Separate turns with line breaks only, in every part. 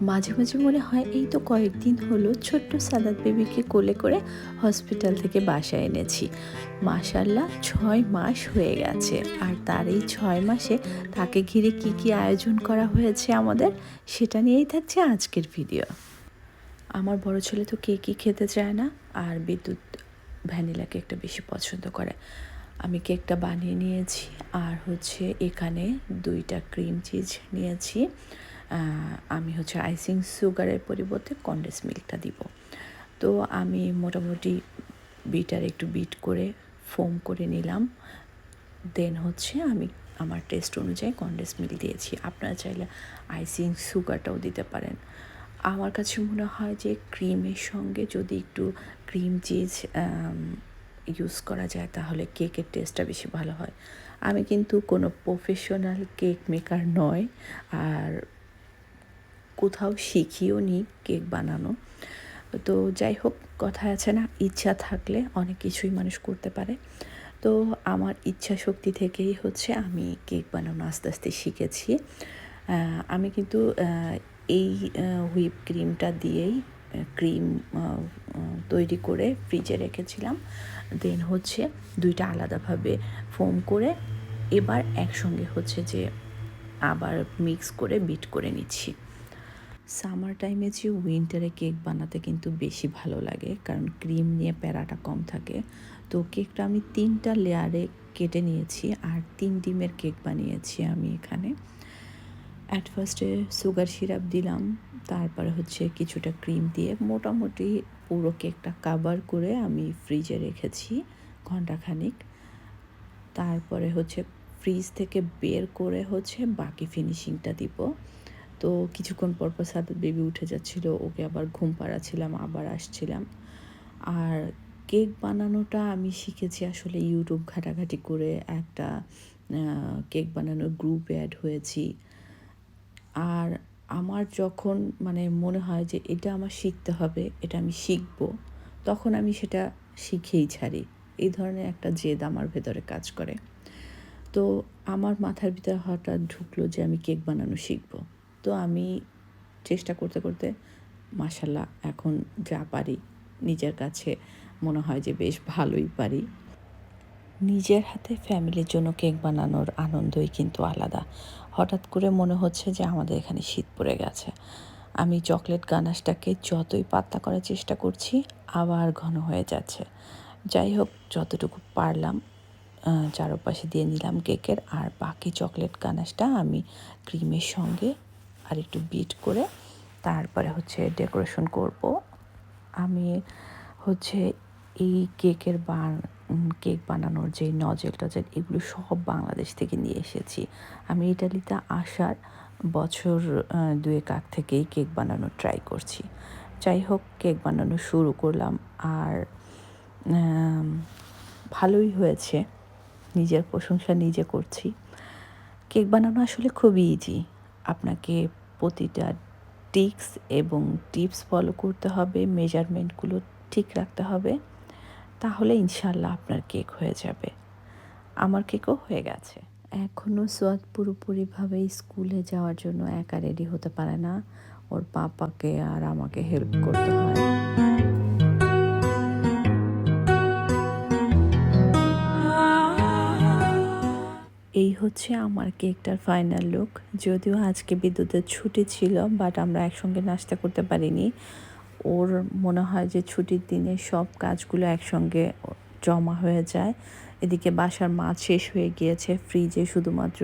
মাঝে মাঝে মনে হয় এই তো কয়েকদিন হলো ছোট্ট সাদাত বেবিকে কোলে করে হসপিটাল থেকে বাসায় এনেছি। মাশাল্লাহ ছয় মাস হয়ে গেছে। আর তার এই ছয় মাসে তাকে ঘিরে কি কি আয়োজন করা হয়েছে আমাদের, সেটা নিয়েই থাকছে আজকের ভিডিও। আমার বড় ছেলে তো কে কেকই খেতে চায় না, আর বিদ্যুৎ ভ্যানিলা কেকটা বেশি পছন্দ করে। আমি কেকটা বানিয়ে নিয়েছি, আর হচ্ছে এখানে দুইটা ক্রিম চিজ নিয়েছি। আমি হচ্ছে আইসিং সুগারের পরিবর্তে কন্ডেন্স মিল্কটা দিব। তো আমি মোটামুটি বিটার একটু বিট করে ফোম করে নিলাম। দেন হচ্ছে আমি আমার টেস্ট অনুযায়ী কন্ডেন্স মিল্ক দিয়েছি। আপনারা চাইলে আইসিং সুগারটাও দিতে পারেন। আমার কাছে মনে হয় যে ক্রিমের সঙ্গে যদি একটু ক্রিম চিজ ইউজ করা যায়, তাহলে কেকের টেস্টটা বেশি ভালো হয়। আমি কিন্তু কোনো প্রফেশনাল কেক মেকার নয়। আর কোথাও শিখিও নি কেক বানানো। তো যাই হোক কথা আছে না, ইচ্ছা থাকলে অনেক কিছুই মানুষ করতে পারে। তো আমার ইচ্ছা শক্তি থেকেই হচ্ছে আমি কেক বানানো আস্তে আস্তে শিখেছি। আমি কিন্তু এই হুইপ ক্রিমটা দিয়েই, ক্রিম তৈরি করে ফ্রিজে রেখেছিলাম। দেন হচ্ছে দুইটা আলাদাভাবে ফোম করে এবার একসঙ্গে হচ্ছে যে আবার মিক্স করে বিট করে নিচ্ছি। সামার টাইমে যে উইন্টারে কেক বানাতে কিন্তু বেশি ভালো লাগে, কারণ ক্রিম নিয়ে প্যারাটা কম থাকে। তো কেকটা আমি তিনটা লেয়ারে কেটে নিয়েছি আর তিন ডিমের কেক বানিয়েছি আমি এখানে। অ্যাট ফার্স্টে সুগার সিরাপ দিলাম, তারপরে হচ্ছে কিছুটা ক্রিম দিয়ে মোটামুটি পুরো কেকটা কাভার করে আমি ফ্রিজে রেখেছি ঘন্টাখানিক তারপরে হচ্ছে ফ্রিজ থেকে বের করে হচ্ছে বাকি ফিনিশিংটা দিব। তো কিছুক্ষণ পর পর সাথে বেবি উঠে যাচ্ছিল, ওকে আবার ঘুম পাড়াচ্ছিলাম, আবার আসছিলাম। আর কেক বানানোটা আমি শিখেছি আসলে ইউটিউব ঘাটাঘাটি করে একটা কেক বানানোর গ্রুপে অ্যাড হয়েছি। আর আমার যখন মানে মনে হয় যে এটা আমার শিখতে হবে, এটা আমি শিখব, তখন আমি সেটা শিখেই ছাড়ি। এই ধরনের একটা জেদ আমার ভেতরে কাজ করে। তো আমার মাথার ভিতরে হঠাৎ ঢুকলো যে আমি কেক বানানো শিখব। তো আমি চেষ্টা করতে করতে মাসাল্লাহ এখন যা পারি নিজের কাছে মনে হয় যে বেশ ভালোই পারি। নিজের হাতে ফ্যামিলির জন্য কেক বানানোর আনন্দই কিন্তু আলাদা। হঠাৎ করে মনে হচ্ছে যে আমাদের এখানে শীত পড়ে গেছে। আমি চকলেট গানাশটাকে যতই পাতলা করার চেষ্টা করছি, আবার ঘন হয়ে যাচ্ছে। যাই হোক, যতটুকু পারলাম চারপাশে দিয়ে নিলাম কেকের, আর বাকি চকলেট গানাশটা আমি ক্রিমের সঙ্গে আর একটু বিট করে তারপরে হচ্ছে ডেকোরেশন করব। আমি হচ্ছে এই কেকের বান, কেক বানানোর যে নজেল টজেল এগুলো সব বাংলাদেশ থেকে নিয়ে এসেছি। আমি ইটালিতে আসার বছর দুয়েক আগ থেকেই কেক বানানোর ট্রাই করছি। যাই হোক, কেক বানানো শুরু করলাম আর ভালোই হয়েছে। নিজের প্রশংসা নিজে করছি। কেক বানানো আসলে খুবই ইজি আপনাকে প্রতিটা টিক্স এবং টিপস ফলো করতে হবে, মেজারমেন্টগুলো ঠিক রাখতে হবে, তাহলে ইনশাল্লাহ আপনার কেক হয়ে যাবে। আমার কেকও হয়ে গেছে। এখনও সোয়াদ পুরোপুরিভাবে স্কুলে যাওয়ার জন্য একা রেডি হতে পারে না। ওর পাপাকে আর আমাকে হেল্প করতে হয়। হচ্ছে আমার কেকটার ফাইনাল লুক যদিও আজকে বিদ্যুতের ছুটি ছিল বাট আমরা একসঙ্গে নাস্তা করতে পারিনি। ওর মনে হয় যে ছুটির দিনে সব কাজগুলো একসঙ্গে জমা হয়ে যায়। এদিকে বাসার মাছ শেষ হয়ে গিয়েছে ফ্রিজে শুধুমাত্র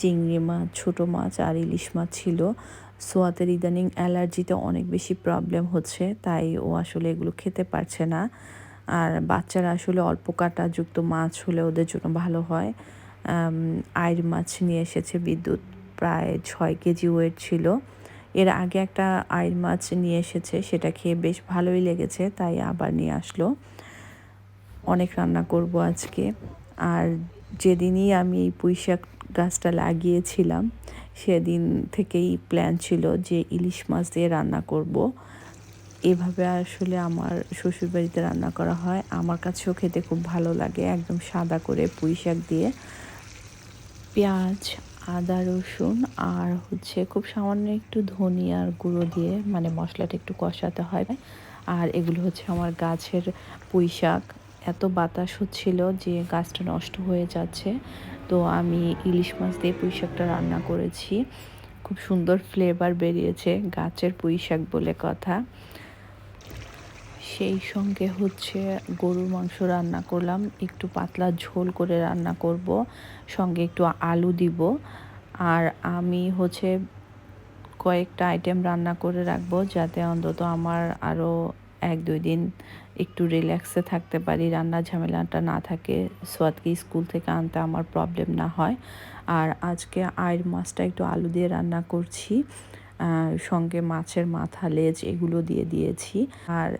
চিংড়ি মাছ, ছোটো মাছ আর ইলিশ মাছ ছিল। সোয়াতের ইদানিং অ্যালার্জিতে অনেক বেশি প্রবলেম হচ্ছে, তাই ও আসলে এগুলো খেতে পারছে না। আর বাচ্চারা আসলে অল্প কাঁটাযুক্ত মাছ হলে ওদের জন্য ভালো হয়। আইর মাছ নিয়ে এসেছে বিদ্যুৎ, প্রায় ছয় কেজি ওয়েট ছিল। এর আগে একটা আইর মাছ নিয়ে এসেছে, সেটা খেয়ে বেশ ভালোই লেগেছে, তাই আবার নিয়ে আসলো। অনেক রান্না করব আজকে। আর যেদিনই আমি এই পুঁইশাক গাছটা লাগিয়েছিলাম, সেদিন থেকেই প্ল্যান ছিল যে ইলিশ মাছ দিয়ে রান্না করব। এভাবে আসলে আমার শ্বশুরবাড়িতে রান্না করা হয়। আমার কাছেও খেতে খুব ভালো লাগে, একদম সাদা করে পুঁই শাক দিয়ে। পেঁয়াজ, আদা, রসুন আর হচ্ছে খুব সামান্য একটু ধনিয়ার গুঁড়ো দিয়ে মানে মশলাটা একটু কষাতে হয়। আর এগুলো হচ্ছে আমার গাছের পুঁই শাক এত বাতাস হচ্ছিল যে গাছটা নষ্ট হয়ে যাচ্ছে। তো আমি ইলিশ মাছ দিয়ে পুঁই শাকটা রান্না করেছি। খুব সুন্দর ফ্লেভার বেরিয়েছে গাছের পুঁই শাক বলে কথা। সেই সঙ্গে হচ্ছে গরুর মাংস রান্না করলাম। একটু পাতলা ঝোল করে রান্না করব, সঙ্গে একটু আলু দিব। আর আমি হচ্ছে কয়েকটা আইটেম রান্না করে রাখব যাতে অন্তত আমার আরও এক দুই দিন একটু রিল্যাক্সে থাকতে পারি রান্নার ঝামেলাটা না থাকে সোয়াদকে স্কুল থেকে আনতে আমার প্রবলেম না হয়। আর আজকে আয়ের মাছটা একটু আলু দিয়ে রান্না করছি সঙ্গে মাছের মাথা, লেজ এগুলো দিয়ে দিয়েছি। আর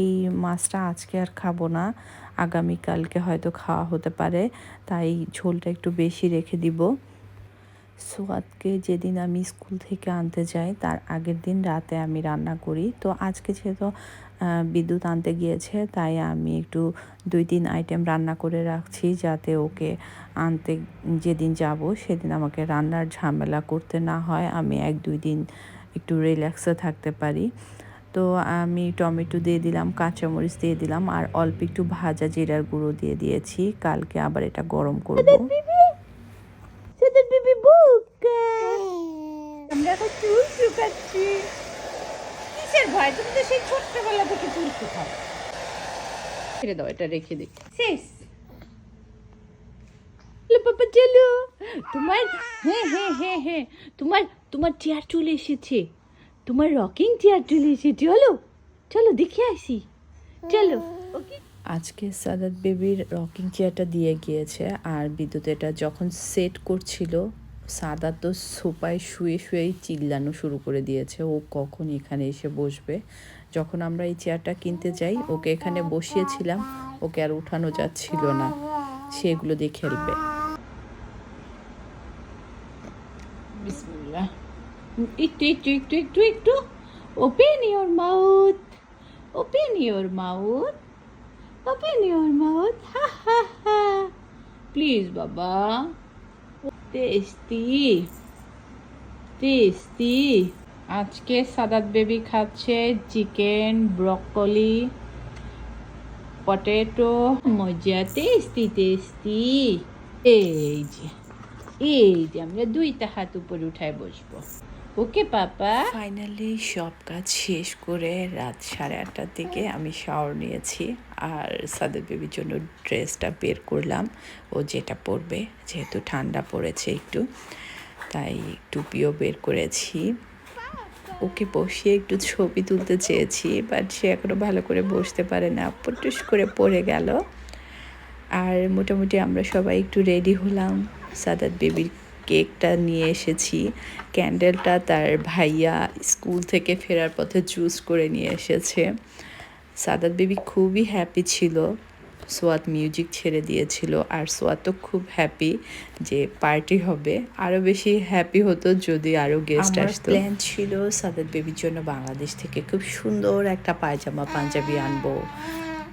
এই মাছটা আজকে আর খাব না। আগামীকালকে হয়তো খাওয়া হতে পারে, তাই ঝোলটা একটু বেশি রেখে দিব। সোয়াদকে যেদিন আমি স্কুল থেকে আনতে যাই, তার আগের দিন রাতে আমি রান্না করি। তো আজকে যেহেতু বিদ্যুৎ আনতে গিয়েছে, তাই আমি একটু দুই তিন আইটেম রান্না করে রাখছি যাতে ওকে আনতে যেদিন যাব, সেদিন আমাকে রান্নার ঝামেলা করতে না হয়। আমি এক দুই দিন একটু রিল্যাক্সে থাকতে পারি। তো আমি টমেটো দিয়ে দিলাম কাঁচামরিচ দিয়ে দিলাম আর অল্প একটু ভাজা জিরার গুঁড়ো দিয়ে দিয়েছি। কালকে আবার এটা গরম করব।
সেদিন বিবি! বুক আমরা এখন চুল শুকাচ্ছি। কিসের ভয়? তুমি তো সেই ছোট্টবেলা থেকে চুল শুকাও।
ছেড়ে দাও এটা রেখে দিই।
শেষ লো বাবা চলো তোমার হ্যাঁ হ্যাঁ হ্যাঁ হ্যাঁ তোমার তোমার চেয়ার চলে এসেছে। তোমার রকিং চেয়ার চলে এসেছে, চলো চলো দেখে আসি। চলো। ওকে
আজকে সাদাত বেবির রকিং চেয়ারটা দিয়ে গিয়েছে আর বিদ্যুৎ এটা যখন সেট করছিল সাদা তো সোপায় শুয়ে শুয়েই চিল্লানো শুরু করে দিয়েছে। ও কখন এখানে এসে বসবে? যখন আমরা এই চেয়ারটা কিনতে যাই, ওকে এখানে বসিয়েছিলাম, ওকে আর উঠানো যাচ্ছিল না। সেগুলো দিয়ে খেলবে।
একটু একটু একটু একটু একটু open your mouth, open your mouth, open your mouth, হা হা হা। প্লিজ বাবা, টেস্টি টেস্টি। আজকে সাদাত বেবি খাচ্ছে চিকেন, ব্রকলি, পটেটো মজা টেস্টি টেস্টি। এই যে এই যে, আমরা দুইটা হাত উপরে উঠায় বসবো। ওকে, পাপা।
ফাইনালি সব কাজ শেষ করে রাত সাড়ে আটটার দিকে আমি শাওয়ার নিয়েছি আর সাদের বেবির জন্য ড্রেসটা বের করলাম। ও যেটা পরবে, যেহেতু ঠান্ডা পড়েছে একটু, তাই টুপিও বের করেছি। ওকে বসিয়ে একটু ছবি তুলতে চেয়েছি বাট সে এখনও ভালো করে বসতে পারে না, পটুস করে পড়ে গেল। আর মোটামুটি আমরা সবাই একটু রেডি হলাম। সাদাত বেবির কেকটা নিয়ে এসেছি। ক্যান্ডেলটা তার ভাইয়া স্কুল থেকে ফেরার পথে জুস করে নিয়ে এসেছে। সাদাত বেবি খুবই হ্যাপি ছিল। সোয়াত মিউজিক ছেড়ে দিয়েছিল। আর সোয়াত তো খুব হ্যাপি যে পার্টি হবে। আরও বেশি হ্যাপি হতো যদি আরও গেস্ট আসতো। প্ল্যান ছিল সাদাত বেবির জন্য বাংলাদেশ থেকে খুব সুন্দর একটা পায়জামা পাঞ্জাবি আনব।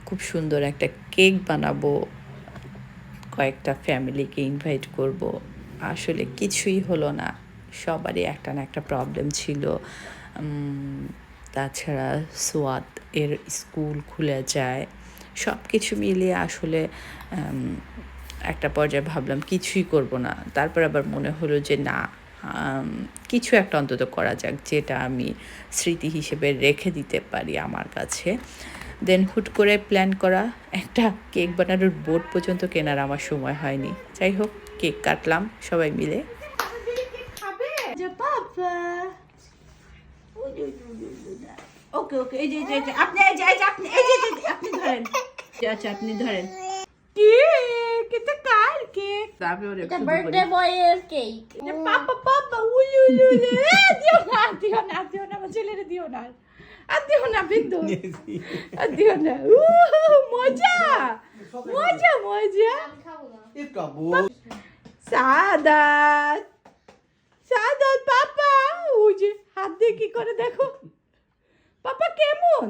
খুব সুন্দর একটা কেক বানাবো। কয়েকটা ফ্যামিলিকে ইনভাইট করব। আসলে কিছুই হলো না। সবারই একটা না একটা প্রবলেম ছিল। তাছাড়া সোয়াত এর স্কুল খুলে যায়। সব কিছু মিলিয়ে আসলে একটা পর্যায়ে ভাবলাম কিছুই করব না। তারপর আবার মনে হলো যে না কিছু একটা অন্তত করা যাক যেটা আমি স্মৃতি হিসেবে রেখে দিতে পারি আমার কাছে। দেন হুট করে প্ল্যান করা, একটা কেক বানানোর বোর্ড পর্যন্ত কেনার আমার সময় হয়নি। যাই হোক। কেক কাটলাম সবাই মিলে।
যে ওকে ওকে এই যে আপনি এই যে আপনি এই যে আপনি ধরেন। আচ্ছা আপনি ধরেন। কেক এটা কার কেক? তারপরে
এটা বার্থডে বয়ের কেক।
পাপা পাপা উলু উলু উলু। এ, দিও না দিও না দিও না আমার ছেলেরে দিও না। আর দিও না বিন্দু। আর দিও না। মজা মজা মজা। সাদাত। সাদাত, পাপা, ওই যে হাত দিয়ে কি করে দেখো। পাপা, কেমন?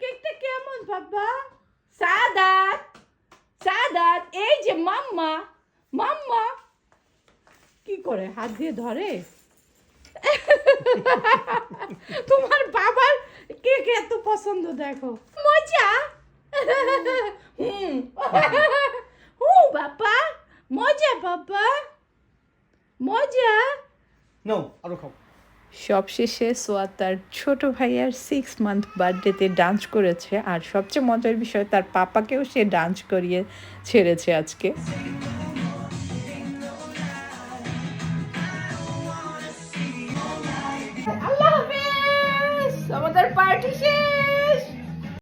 কেকটা কেমন, পাপা? সাদাত সাদাত, এই যে মাম্মা মাম্মা। কি করে হাত দিয়ে ধরে? তোমার বাবার কে কে এত পছন্দ, দেখো। মজা? হুম। হু বাবা মজা বাবা। মজা।
নাও আরও খাও।
সবশেষে সোয়া তার ছোট ভাইয়ার সিক্স মান্থ বার্থডেতে ডান্স করেছে। আর সবচেয়ে মজার বিষয় তার পাপাকেও সে ডান্স করিয়ে ছেড়েছে আজকে।